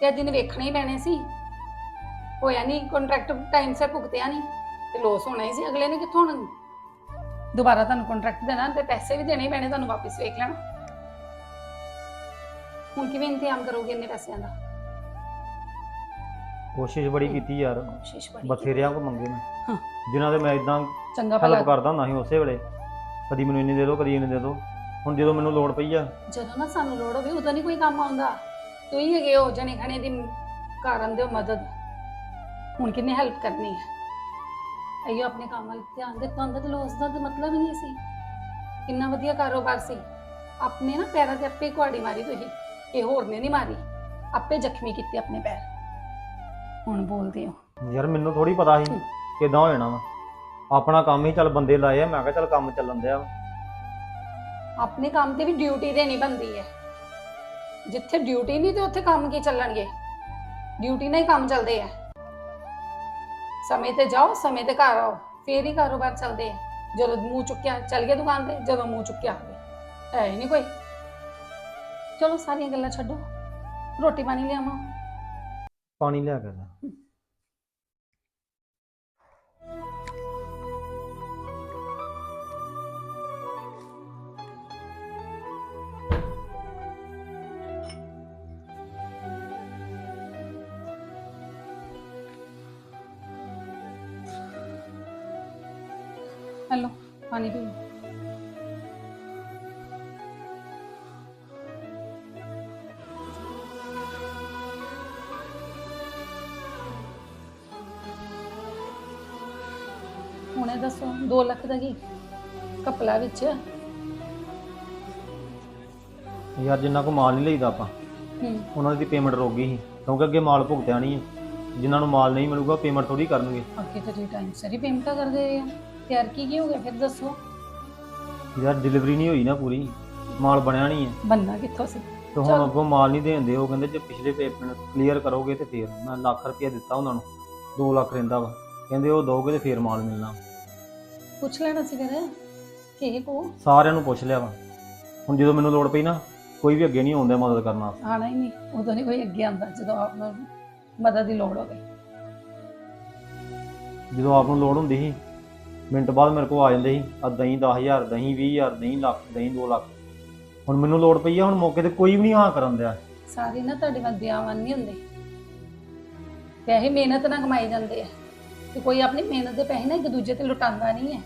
ਤੇ ਇਹ ਦਿਨ ਵੇਖਣੇ ਹੀ ਪੈਣੇ ਸੀ। ਹੋਇਆ ਨਹੀਂ ਕੰਟਰੈਕਟ ਟਾਈਮ ਸਿਰ ਭੁਗਤਿਆ ਨਹੀਂ ਤੇ ਲੋਸ ਹੋਣਾ ਹੀ ਸੀ ਅਗਲੇ ਨੇ ਕਿੱਥੋਂ ਹੋਣਾ ਦੁਬਾਰਾ ਤੁਹਾਨੂੰ ਕੰਟਰੈਕਟ ਦੇਣਾ ਤੇ ਪੈਸੇ ਵੀ ਦੇਣੇ ਹੀ ਪੈਣੇ, ਤੁਹਾਨੂੰ ਵਾਪਸ ਵੇਖ ਲੈਣਾ। ਹੁਣ ਕਿਵੇਂ ਇੰਤਜ਼ਾਮ ਕਰੋਗੇ ਇੰਨੇ ਪੈਸਿਆਂ ਦਾ? ਕੋਸ਼ਿਸ਼ ਬੜੀ ਕੀਤੀ ਯਾਰ। ਕੋਸ਼ਿਸ਼ ਬੜੀ ਬਥੇਰਿਆਂ ਕੋ ਮੰਗੇ ਮੈਂ। ਹਾਂ। ਜਿਨ੍ਹਾਂ ਦੇ ਮੈਂ ਇਦਾਂ ਚੰਗਾ ਭਲਾ। ਹੈਲਪ ਕਰਦਾ ਹੁੰਦਾ ਸੀ ਉਸੇ ਵੇਲੇ। ਕਦੀ ਮੈਨੂੰ ਇੰਨੀ ਦੇ ਦਿਓ ਕਦੀ ਇੰਨੀ ਦੇ ਦਿਓ ਹੁਣ ਜਦੋਂ ਮੈਨੂੰ ਲੋੜ ਪਈ ਆ। ਜਦੋਂ ਨਾ ਸਾਨੂੰ ਲੋੜ ਹੋਵੇ ਉਦੋਂ ਨਹੀਂ ਕੋਈ ਕੰਮ ਆਉਂਦਾ। ਤੁਸੀਂ ਹੈਗੇ ਹੋ ਜਣੇ ਖਣੇ ਦੀ ਕਾਰਨ ਦਿਓ ਮਦਦ। ਹੁਣ ਕਿੰਨੇ ਹੈਲਪ ਕਰਨੀ ਹੈ ਅਈਓ ਆਪਣੇ ਕੰਮ ਵੱਲ ਧਿਆਨ ਦਿੱਤਾ ਹੁੰਦਾ ਤੇ ਲੋਸ ਦਾ ਤਾਂ ਮਤਲਬ ਹੀ ਨਹੀਂ ਸੀ। ਕਿੰਨਾ ਵਧੀਆ ਕਾਰੋਬਾਰ ਸੀ। ਆਪਣੇ ਨਾ ਪੈਰਾਂ ਤੇ ਆਪੇ ਕੁਹਾੜੀ ਮਾਰੀ ਤੁਸੀਂ। ਇਹ ਹੋਰ ਨੇ ਨਹੀਂ ਮਾਰੀ। ਆਪੇ ਜ਼ਖਮੀ ਕੀਤੇ ਆਪਣੇ ਪੈਰ। ਹੁਣ ਬੋਲਦੇ ਹੋ ਯਾਰ ਮੈਨੂੰ ਥੋੜੀ ਪਤਾ ਸੀ ਕਿਦਾਂ ਹੋ ਜਾਣਾ ਵਾ। ਆਪਣਾ ਕੰਮ ਹੀ ਚੱਲ ਬੰਦੇ ਲਾਏ ਆ ਮੈਂ ਕਿਹਾ ਚੱਲ ਕੰਮ ਚੱਲਣ ਦਿਆ ਵਾ। ਆਪਣੇ ਕੰਮ ਤੇ ਵੀ ਡਿਊਟੀ ਦੇਣੀ ਬੰਦੀ ਹੈ ਜਿੱਥੇ ਡਿਊਟੀ ਨਹੀਂ ਤੇ ਉੱਥੇ ਕੰਮ ਕੀ ਚੱਲਣਗੇ? ਡਿਊਟੀ ਨਾਲ ਹੀ ਕੰਮ ਚੱਲਦੇ ਆ। ਸਮੇਂ ਤੇ ਜਾਓ ਸਮੇਂ ਤੇ ਘਰ ਆਓ ਫੇਰ ਹੀ ਕਾਰੋਬਾਰ ਚੱਲਦੇ ਆ। ਜਦੋਂ ਮੂੰਹ ਚੁੱਕਿਆ ਚੱਲ ਗਏ ਦੁਕਾਨ ਤੇ ਜਦੋਂ ਮੂੰਹ ਚੁੱਕਿਆ। ਆ ਗਏ ਹੀ ਨਹੀਂ ਕੋਈ। ਚਲੋ ਸਾਰੀਆਂ ਗੱਲਾਂ ਛੱਡੋ। ਰੋਟੀ ਪਾਣੀ ਲਿਆਵਾਂ। ਪਾਣੀ ਲਿਆ ਕੇ ਦੇ। ਹੈਲੋ ਪਾਣੀ ਪੀਓ ਹੁਣੇ ਦੱਸੋ 2 ਲੱਖ ਦਾ ਕੀ ਕਪਲਾ ਵਿੱਚ? ਯਾਰ ਜਿੰਨਾ ਕੋ ਮਾਲ ਨਹੀਂ ਲਈਦਾ ਆਪਾਂ ਹੂੰ। ਉਹਨਾਂ ਦੀ ਪੇਮੈਂਟ ਰੁਕ ਗਈ ਸੀ ਕਿਉਂਕਿ ਅੱਗੇ ਮਾਲ ਭੁਗਤਿਆ ਨਹੀਂ ਹੈ। ਜਿਨ੍ਹਾਂ ਨੂੰ ਮਾਲ ਨਹੀਂ ਮਿਲੂਗਾ ਪੇਮੈਂਟ ਥੋੜੀ ਕਰਨਗੇ। ਅੱਗੇ ਤਾਂ ਤੁਸੀਂ ਟਾਈਮ ਸਿਰ ਪੇਮੈਂਟ ਕਰ ਦੇ ਰਹੇ ਆ। ਤੇ ਯਾਰ ਕੀ ਕੀ ਹੋ ਗਿਆ ਫਿਰ ਦੱਸੋ। ਯਾਰ ਡਿਲੀਵਰੀ ਨਹੀਂ ਹੋਈ ਨਾ ਪੂਰੀ ਮਾਲ ਬਣਿਆ ਨਹੀਂ ਹੈ। ਬੰਦਾ ਕਿੱਥੋਂ ਸੀ? ਤੇ ਹੁਣ। ਅੱਗੋਂ ਮਾਲ ਨਹੀਂ ਦੇਂਦੇ ਉਹ ਕਹਿੰਦੇ ਜੇ ਪਿਛਲੇ ਪੇਮੈਂਟ ਕਲੀਅਰ ਕਰੋਗੇ ਤੇ ਫੇਰ। ਮੈਂ ਲੱਖ ਰੁਪਇਆ ਦਿੱਤਾ ਉਹਨਾਂ ਨੂੰ 2 ਲੱਖ ਰਹਿੰਦਾ ਵਾ। ਕਹਿੰਦੇ ਉਹ ਦੋਗੇ ਤੇ ਫੇਰ ਮਾਲ ਮਿਲਣਾ। ਪੁੱਛ ਲੈਣਾ ਸੀ ਫਿਰ ਕਿਸੇ ਕੋ ਸਾਰਿਆਂ ਨੂੰ ਪੁੱਛ ਲਿਆ ਵਾ। ਹੁਣ ਜਦੋਂ ਮੈਨੂੰ ਲੋੜ ਪਈ ਨਾ ਕੋਈ ਵੀ ਅੱਗੇ ਨਹੀਂ ਆਉਂਦਾ ਮਦਦ ਕਰਨ ਵਾਸਤੇ। ਆਣਾ ਹੀ ਨਹੀਂ ਉਦੋਂ ਨਹੀਂ ਕੋਈ ਅੱਗੇ ਆਉਂਦਾ ਜਦੋਂ ਆਪ ਨੂੰ ਮਦਦ ਦੀ ਲੋੜ ਹੋਵੇ। ਜਦੋਂ ਆਪ ਨੂੰ ਲੋੜ ਹੁੰਦੀ ਸੀ ਮਿੰਟ ਬਾਅਦ ਮੇਰੇ ਕੋਲ ਆ ਜਾਂਦੇ ਸੀ ਆ ਦਹੀਂ 10000 ਦਹੀਂ 20000 ਦਹੀਂ ਲੱਖ ਦਹੀਂ 2 ਲੱਖ। ਹੁਣ ਮੈਨੂੰ ਲੋੜ ਪਈ ਆ ਹੁਣ ਮੌਕੇ ਤੇ ਕੋਈ ਵੀ ਨਹੀਂ ਹਾਂ ਕਰਨ ਦਿਆ। ਸਾਰੇ ਨਾ ਤੁਹਾਡੇ ਵੱਲ ਦਿਆਵਾਨ ਨਹੀਂ ਹੁੰਦੇ। ਪੈਸੇ ਮਿਹਨਤ ਨਾਲ ਕਮਾਏ ਜਾਂਦੇ ਆ। ਤੇ ਕੋਈ ਆਪਣੀ ਮਿਹਨਤ ਦੇ ਪੈਸੇ ਨਾ ਇੱਕ ਦੂਜੇ ਤੇ ਲੁਟਾਉਂਦਾ ਨਹੀਂ ਹੈ।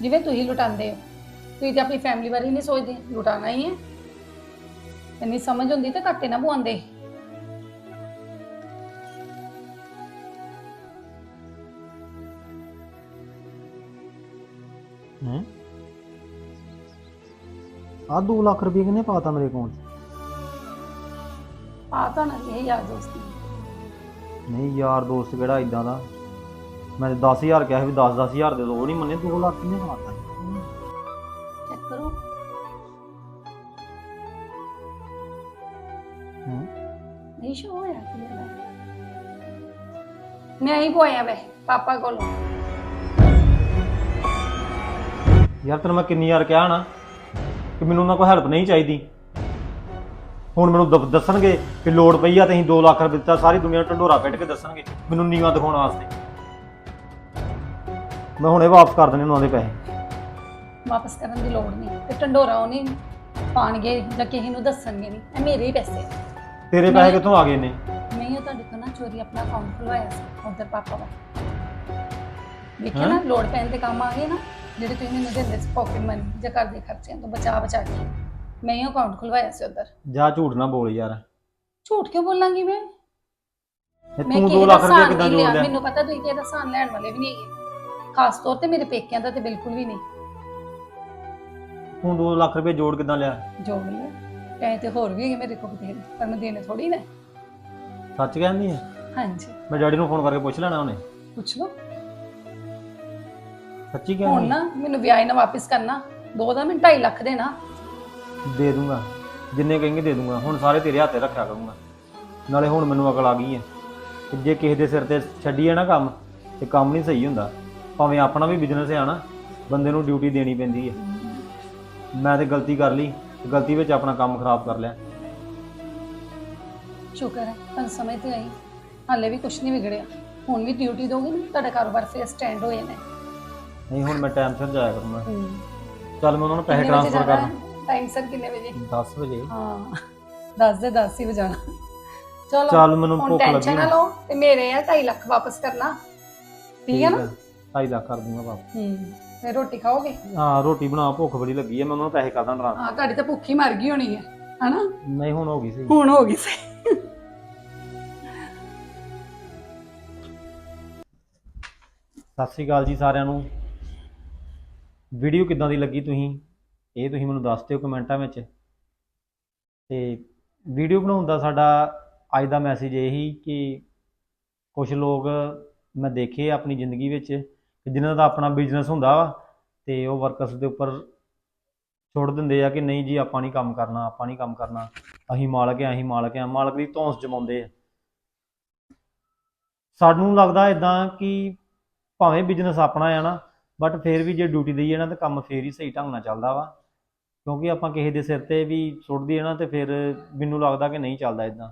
ਜਿਵੇਂ ਤੁਸੀਂ ਲੁਟਾਉਂਦੇ ਹੋ। ਤੁਸੀਂ ਤੇ ਆਪਣੀ ਫੈਮਿਲੀ ਬਾਰੇ ਨਹੀਂ ਸੋਚਦੇ। ਲੁਟਾਣਾ ਹੀ ਹੈ। ਇੰਨੀ ਸਮਝ ਹੁੰਦੀ ਤਾਂ ਘਾਟੇ ਨਾ ਪਵਾਉਂਦੇ। ਹੂੰ? ਆ 2 ਲੱਖ ਰੁਪਏ ਕਿਨੇ ਪਾਤਾ ਮੇਰੇ ਅਕਾਊਂਟ 'ਚ? ਆ ਤਾਂ ਨਾ ਇਹ ਯਾਰ ਦੋਸਤੀ ਨਹੀਂ ਯਾਰ ਦੋਸਤ ਕਿਹੜਾ ਇਦਾਂ ਦਾ? ਮੈਂ 10000 ਕਿਹਾ ਸੀ ਵੀ 10 10000 ਦੇ ਦੋ ਉਹ ਨਹੀਂ ਮੰਨੇ 2 ਲੱਖ ਕਿਨੇ ਪਾਤਾ ਚੈੱਕ ਕਰੋ। ਹੂੰ? ਨਹੀਂ ਸ਼ੋ ਹੋਇਆ ਕੀ ਹੈ? ਮੈਂ ਹੀ ਪੋਇਆ ਵੇ ਪਾਪਾ ਕੋਲੋਂ। ਯਾਰ ਤੈਨੂੰ ਮੈਂ ਕਿੰਨੀ ਵਾਰ ਕਿਹਾ ਨਾ ਕਿ ਮੈਨੂੰ ਉਹਨਾਂ ਕੋਲ ਹੈਲਪ ਨਹੀਂ ਚਾਹੀਦੀ। ਹੁਣ ਮੈਨੂੰ ਦ- ਦੱਸਣਗੇ ਕਿ ਲੋੜ ਪਈ ਆ ਤੇ ਅਸੀਂ 2 ਲੱਖ ਰੁਪਏ ਦਿੱਤਾ ਸਾਰੀ ਦੁਨੀਆ ਨੂੰ ਢੰਡੋਰਾ ਪਿੱਟ ਕੇ ਦੱਸਣਗੇ ਮੈਨੂੰ ਨੀਵਾ ਦਿਖਾਉਣ ਵਾਸਤੇ। ਮੈਂ ਹੁਣੇ ਵਾਪਸ ਕਰ ਦੇਣੇ ਉਹਨਾਂ ਦੇ ਪੈਸੇ। ਵਾਪਸ ਕਰਨ ਦੀ ਲੋੜ ਨਹੀਂ। ਤੇ ਢੰਡੋਰਾ ਉਹ ਨਹੀਂ ਪਾਣਗੇ ਜਾਂ ਕਿਸੇ ਨੂੰ ਦੱਸਣਗੇ ਨਹੀਂ। ਇਹ ਮੇਰੇ ਹੀ ਪੈਸੇ ਆ। ਤੇਰੇ ਪੈਸੇ ਕਿੱਥੋਂ ਆ ਗਏ ਨੇ? ਮੈਂ ਹੀ ਤੁਹਾਡੇ ਤੋਂ ਨਾ ਚੋਰੀ ਆਪਣਾ ਅਕਾਊਂਟ ਖੁਲਵਾਇਆ ਸੀ ਉਧਰ ਪਾਪਾ ਦਾ। ਦੇਖਿਆ ਹੈਂ? ਨਾ ਲੋੜ ਪੈਣ ਤੇ ਕੰਮ ਆ ਗਏ ਨਾ ਜਿਹੜੇ ਤੁਸੀਂ ਮੈਨੂੰ ਦਿੰਦੇ ਸੀ ਪਾਕਟ ਮਨੀ ਜਾਂ ਘਰ ਦੇ ਖਰਚਿਆਂ ਤੋਂ ਬਚਾ ਬਚਾ ਕੇ। ਮੈਂ ਹੀ ਅਕਾਊਂਟ ਖੁਲਵਾਇਆ ਸੀ ਉਧਰ। ਜਾ ਝੂਠ ਨਾ ਬੋਲ ਯਾਰ। ਝੂਠ ਕਿਉਂ ਬੋਲਾਂਗੀ ਮੈਂ? ਇਹ ਮੈਂ ਤੂੰ 2 ਕਿਸੇ ਲੱਖ ਦਾ ਰੁਪਏ ਸਾਨ ਕਿੱਦਾਂ ਨਹੀਂ ਜੋੜ ਲਿਆ। ਲਿਆ? ਮੈਨੂੰ ਪਤਾ ਤੁਸੀਂ ਕਿਹਦਾ ਸਾਨ ਲੈਣ ਵਾਲੇ ਵੀ ਨਹੀਂ ਹੈਗੇ। ਖਾਸ ਤੌਰ ਤੇ ਮੇਰੇ ਪੇਕਿਆਂ ਦਾ ਤੇ ਬਿਲਕੁਲ ਵੀ ਨਹੀਂ। ਤੂੰ 2 ਲੱਖ ਰੁਪਏ ਜੋੜ ਕਿੱਦਾਂ ਲਿਆ? ਜੋੜ ਲਿਆ। ਪੈਸੇ ਤੇ ਹੋਰ ਵੀ ਹੈਗੇ ਮੇਰੇ ਕੋਲ ਬਥੇਰੇ ਪਰ ਮੈਂ ਦੇਣੇ ਥੋੜੀ ਨਾ। ਸੱਚ ਕਹਿੰਦੀ ਹੈ ਹਾਂਜੀ। ਮੈਂ ਡੈਡੀ ਨੂੰ ਫੋਨ ਕਰਕੇ ਪੁੱਛ ਲੈਣਾ ਉਹਨੇ। ਪੁੱਛ ਲਓ। ਸੱਚੀ ਹੁਣ ਕਹਿੰਦੀ ਨਾ ਮੈਨੂੰ ਵਿਆਹ ਨਾ ਵਾਪਸ ਕਰਨਾ ਦੋ ਦਾ ਮੈਨੂੰ 2.5 ਲੱਖ ਦੇਣਾ। ਦੇ ਦੂੰਗਾ। ਜਿੰਨੇ ਕहेंगे ਦੇ ਦੂੰਗਾ। ਹੁਣ ਸਾਰੇ ਤੇਰੇ ਹੱਥੇ ਰੱਖਿਆ ਕਰੂੰਗਾ। ਨਾਲੇ ਹੁਣ ਮੈਨੂੰ ਅਕਲ ਆ ਗਈ ਹੈ ਕਿ ਜੇ ਕਿਸੇ ਦੇ ਸਿਰ ਤੇ ਛੱਡੀਏ ਨਾ ਕੰਮ ਤੇ ਕੰਮ ਨਹੀਂ ਸਹੀ ਹੁੰਦਾ। ਭਾਵੇਂ ਆਪਣਾ ਵੀ ਬਿਜ਼ਨਸ ਹੈ ਨਾ ਬੰਦੇ ਨੂੰ ਡਿਊਟੀ ਦੇਣੀ ਪੈਂਦੀ ਹੈ। ਮੈਂ ਤੇ ਗਲਤੀ ਕਰ ਲਈ ਗਲਤੀ ਵਿੱਚ ਆਪਣਾ ਕੰਮ ਖਰਾਬ ਕਰ ਲਿਆ। ਸ਼ੁਕਰ ਹੈ ਤੁਹਾਨੂੰ ਸਮਝ ਤੇ ਆਈ। ਹਾਲੇ ਵੀ ਕੁਝ ਨਹੀਂ ਵਿਗੜਿਆ। ਹੁਣ ਵੀ ਡਿਊਟੀ ਦੋਗੇ ਨਾ ਤੁਹਾਡਾ ਕਾਰੋਬਾਰ ਫੇਰ ਸਟੈਂਡ ਹੋ ਜਾਣਾ ਨਹੀਂ ਹੁਣ ਮੈਂ ਟਾਈਮ ਸਿਰ ਜਾਇਆ ਕਰੂੰਗਾ। ਚੱਲ ਮੈਂ ਉਹਨਾਂ ਨੂੰ ਪੈਸੇ ਟ੍ਰਾਂਸਫਰ ਕਰ ਟਾਈਮ ਸਰ ਕਿੰਨੇ ਵਜੇ? 10 ਵਜੇ। ਹਾਂ 10 ਦੇ 10 ਹੀ ਵਜਾਣਾ। ਚਲੋ ਚੱਲ ਮੈਨੂੰ ਭੁੱਖ ਲੱਗੀ ਨਾ ਨਾ ਲਓ ਤੇ ਮੇਰੇ ਆ 2.5 ਲੱਖ ਵਾਪਸ ਕਰਨਾ। ਠੀਕ ਹੈ ਨਾ? 2.5 ਲੱਖ ਕਰ ਦੂੰਗਾ ਬਾਪ। ਹੂੰ ਫਿਰ ਰੋਟੀ ਖਾਓਗੇ? ਹਾਂ ਰੋਟੀ ਬਣਾ ਭੁੱਖ ਬੜੀ ਲੱਗੀ ਹੈ ਮੈਂ ਉਹਨਾਂ ਨੂੰ ਪੈਸੇ ਕਰਦਾ ਟ੍ਰਾਂਸਫਰ ਹਾਂ ਤੁਹਾਡੀ ਤਾਂ ਭੁੱਖੀ ਮਰ ਗਈ ਹੋਣੀ ਹੈ ਹਨਾ? ਨਹੀਂ ਹੁਣ ਹੋ ਗਈ ਸੀ ਹੁਣ ਹੋ ਗਈ ਸਹੀ। ਸਤਿ ਸ੍ਰੀ ਅਕਾਲ ਜੀ ਸਾਰਿਆਂ ਨੂੰ। ਵੀਡੀਓ ਕਿੱਦਾਂ ਦੀ ਲੱਗੀ ਤੁਸੀਂ? ਇਹ ਤੁਸੀਂ ਮੈਨੂੰ ਦੱਸ ਦਿਓ ਕਮੈਂਟਾਂ ਵਿੱਚ। ਤੇ ਵੀਡੀਓ ਬਣਾਉਣ ਦਾ ਸਾਡਾ ਅੱਜ ਦਾ ਮੈਸੇਜ ਇਹ ਹੀ ਕਿ ਕੁਝ ਲੋਕ ਮੈਂ ਦੇਖੇ ਆਪਣੀ ਜ਼ਿੰਦਗੀ ਵਿੱਚ। ਕਿ ਜਿਨ੍ਹਾਂ ਦਾ ਆਪਣਾ ਬਿਜ਼ਨਸ ਹੁੰਦਾ ਵਾ ਤੇ ਉਹ ਵਰਕਰਸ ਦੇ ਉੱਪਰ ਛੋੜ ਦਿੰਦੇ ਆ ਕਿ ਨਹੀਂ ਜੀ, ਆਪਾਂ ਨਹੀਂ ਕੰਮ ਕਰਨਾ, ਆਪਾਂ ਨਹੀਂ ਕੰਮ ਕਰਨਾ। ਅਸੀਂ ਮਾਲਕ ਆ, ਅਸੀਂ ਮਾਲਕ ਆ, ਮਾਲਕ ਦੀ ਧੌਂਸ ਜਮਾਉਂਦੇ ਆ। ਸਾਨੂੰ ਲੱਗਦਾ ਇਦਾਂ ਕਿ ਭਾਵੇਂ ਬਿਜ਼ਨਸ ਆਪਣਾ ਆ ਨਾ ਬਟ ਫਿਰ ਵੀ ਜੇ ਡਿਊਟੀ ਦਈਏ ਨਾ, ਤਾਂ ਕੰਮ ਫੇਰ ਹੀ ਸਹੀ ਢੰਗ ਨਾਲ ਚੱਲਦਾ ਵਾ। ਕਿਉਂਕਿ ਆਪਾਂ ਕਿਸੇ ਦੇ ਸਿਰ ਤੇ ਵੀ ਸੁੱਟ ਦਈਏ ਨਾ, ਤੇ ਫਿਰ ਮੈਨੂੰ ਲੱਗਦਾ ਕਿ ਨਹੀਂ ਚੱਲਦਾ ਇਦਾਂ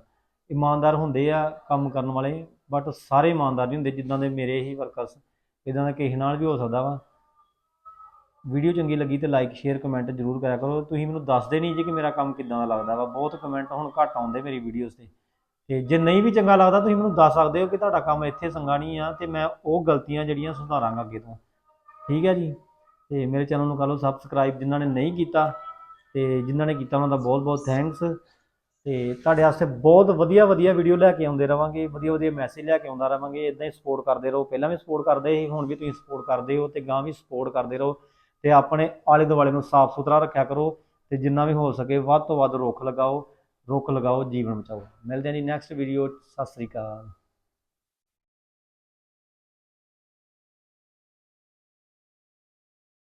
ਇਮਾਨਦਾਰ ਹੁੰਦੇ ਆ ਕੰਮ ਕਰਨ ਵਾਲੇ ਬਟ ਸਾਰੇ ਇਮਾਨਦਾਰ ਨਹੀਂ ਹੁੰਦੇ ਜਿੱਦਾਂ ਦੇ ਮੇਰੇ ਹੀ ਵਰਕਰਸ ਇਦਾਂ ਦਾ ਕਿਸੇ ਨਾਲ ਵੀ ਹੋ ਸਕਦਾ ਵਾ। ਵੀਡੀਓ ਚੰਗੀ ਲੱਗੀ ਤੇ ਲਾਈਕ ਸ਼ੇਅਰ ਕਮੈਂਟ ਜ਼ਰੂਰ ਕਰਿਆ ਕਰੋ। ਤੁਸੀਂ ਮੈਨੂੰ ਦੱਸਦੇ ਨਹੀਂ ਜੀ ਕਿ ਮੇਰਾ ਕੰਮ ਕਿੱਦਾਂ ਦਾ ਲੱਗਦਾ ਵਾ। ਬਹੁਤ ਕਮੈਂਟ ਹੁਣ ਘੱਟ ਆਉਂਦੇ ਮੇਰੀ ਵੀਡੀਓਜ਼ ਤੇ। ਤੇ ਜੇ ਨਹੀਂ ਵੀ ਚੰਗਾ ਲੱਗਦਾ, ਤੁਸੀਂ ਮੈਨੂੰ ਦੱਸ ਸਕਦੇ ਹੋ ਕਿ ਤੁਹਾਡਾ ਕੰਮ ਇੱਥੇ ਸੰਗਾ ਨਹੀਂ ਆ ਤੇ ਮੈਂ ਉਹ ਗਲਤੀਆਂ ਜਿਹੜੀਆਂ ਸੁਧਾਰਾਂਗਾ ਅੱਗੇ ਤੋਂ। ਠੀਕ ਹੈ ਜੀ? ਤੇ ਮੇਰੇ ਚੈਨਲ ਨੂੰ ਕਰ ਲਓ ਸਬਸਕ੍ਰਾਈਬ ਜਿਨ੍ਹਾਂ ਨੇ ਨਹੀਂ ਕੀਤਾ ਤੇ ਜਿਨ੍ਹਾਂ ਨੇ ਕੀਤਾ ਉਹਨਾਂ ਦਾ ਬਹੁਤ ਬਹੁਤ ਥੈਂਕਸ ਤੇ ਤੁਹਾਡੇ ਵਾਸਤੇ ਬਹੁਤ ਵਧੀਆ ਵਧੀਆ ਵੀਡੀਓ ਲੈ ਕੇ ਆਉਂਦੇ ਰਵਾਂਗੇ, ਵਧੀਆ ਵਧੀਆ ਮੈਸੇਜ ਲੈ ਕੇ ਆਉਂਦਾ ਰਵਾਂਗੇ ਇਦਾਂ ਹੀ ਸਪੋਰਟ ਕਰਦੇ ਰਹੋ। ਪਹਿਲਾਂ ਵੀ ਸਪੋਰਟ ਕਰਦੇ ਸੀ, ਹੁਣ ਵੀ ਤੁਸੀਂ ਸਪੋਰਟ ਕਰਦੇ ਹੋ ਤੇ ਗਾਂ ਵੀ ਸਪੋਰਟ ਕਰਦੇ ਰਹੋ ਤੇ ਆਪਣੇ ਆਲੇ ਦੁਆਲੇ ਨੂੰ ਸਾਫ਼ ਸੁਥਰਾ ਰੱਖਿਆ ਕਰੋ ਤੇ ਜਿੰਨਾ ਵੀ ਹੋ ਸਕੇ ਵੱਧ ਤੋਂ ਵੱਧ ਰੁੱਖ ਲਗਾਓ ਰੁੱਖ ਲਗਾਓ, ਜੀਵਨ ਬਚਾਓ। ਮਿਲਦੇ ਹਾਂ ਜੀ ਨੈਕਸਟ ਵੀਡੀਓ ਸਤਿ ਸ੍ਰੀ ਅਕਾਲ।